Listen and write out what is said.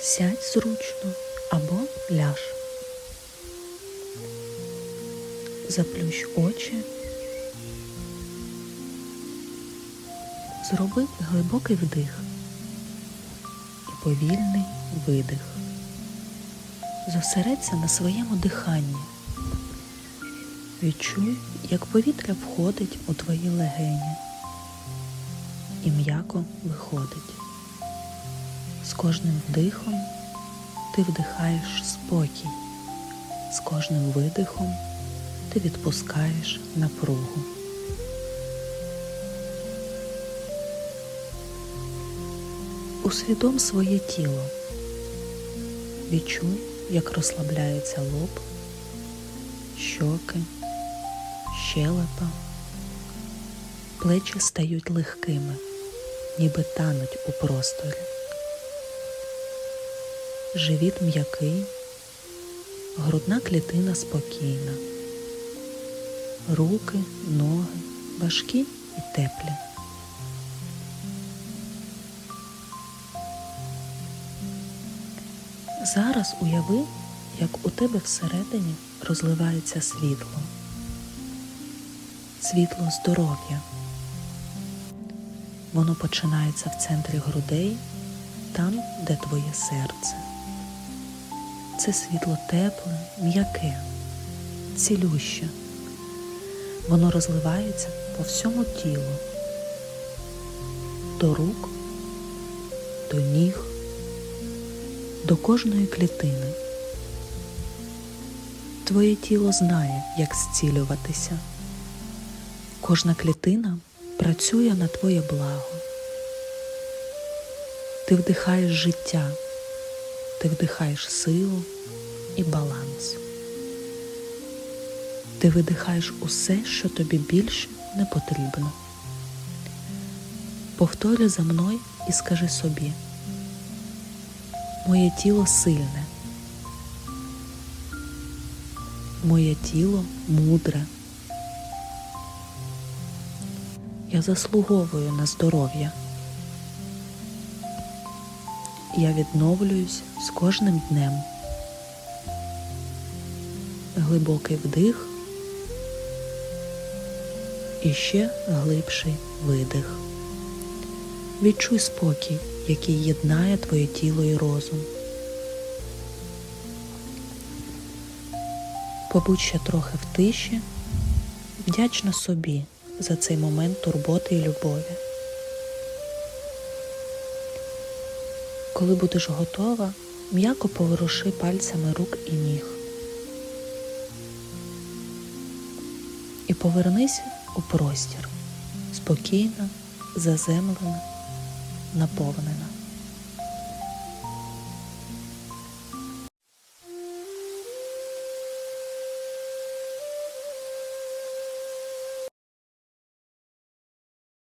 Сядь зручно або ляж. Заплющ очі. Зроби глибокий вдих і повільний видих. Зосередься на своєму диханні. Відчуй, як повітря входить у твої легені і м'яко виходить. З кожним вдихом ти вдихаєш спокій, з кожним видихом ти відпускаєш напругу. Усвідом своє тіло. Відчуй, як розслабляється лоб, щоки, щелепа, плечі стають легкими, ніби тануть у просторі. Живіт м'який, грудна клітина спокійна, руки, ноги важкі і теплі. Зараз уяви, як у тебе всередині розливається світло, світло здоров'я. Воно починається в центрі грудей, там, де твоє серце. Це світло тепле, м'яке, цілюще. Воно розливається по всьому тілу, до рук, до ніг, до кожної клітини. Твоє тіло знає, як зцілюватися. Кожна клітина працює на твоє благо. Ти вдихаєш життя, ти вдихаєш силу і баланс. Ти видихаєш усе, що тобі більше не потрібно. Повторюй за мною і скажи собі, моє тіло сильне, моє тіло мудре. Я заслуговую на здоров'я. Я відновлююсь з кожним днем. Глибокий вдих і ще глибший видих. Відчуй спокій, який єднає твоє тіло і розум. Побудь ще трохи в тиші, вдячна собі за цей момент турботи і любові. Коли будеш готова, м'яко поворуши пальцями рук і ніг. І повернися у простір, спокійна, заземлена, наповнена.